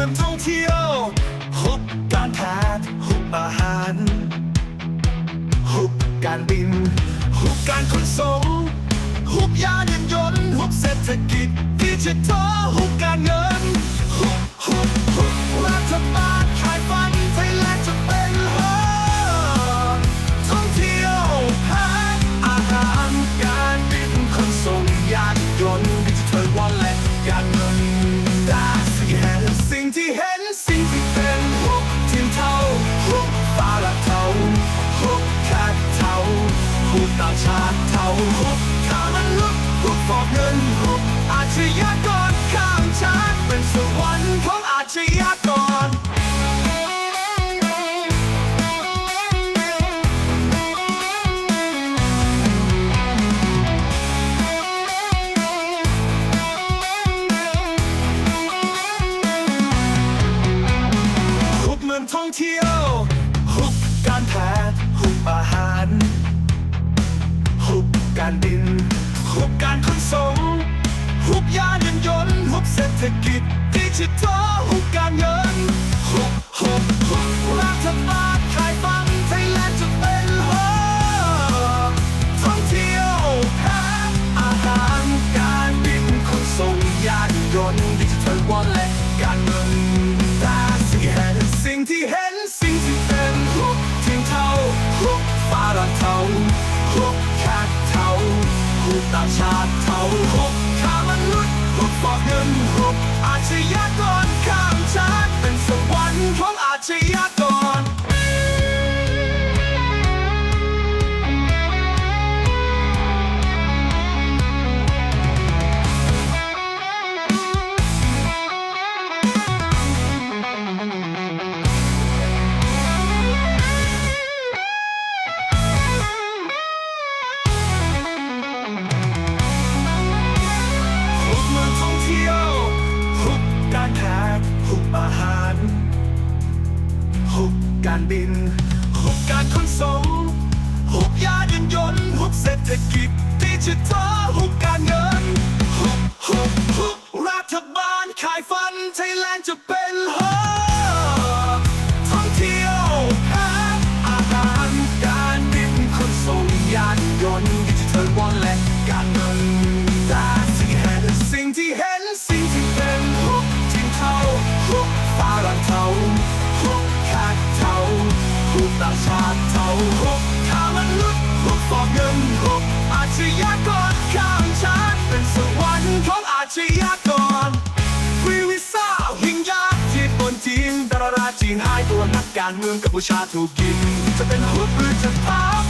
มืองท่องเที่ยวฮุบการพทย์หุบอาหารฮุบการบินฮุบการขนส่งฮุบยานยนต์ฮุบเศรษฐกิจดิจิทัลหุบการ เที่ยว หุบการแพทย์หุบอาหาร หุบการดิน หุบการขนส่ง หุบยานยนต์ หุบเศรษฐกิจดิจิทัลหุบการเ the chart. การบิน หุบการขนส่งหุบยานยนต์ หุบเศรษฐกิจดิจิทัล ราชาจีนห้ตัวนักการเมืองกัมพูชาถูกกิน จะเป็นหุดหรือจะพับ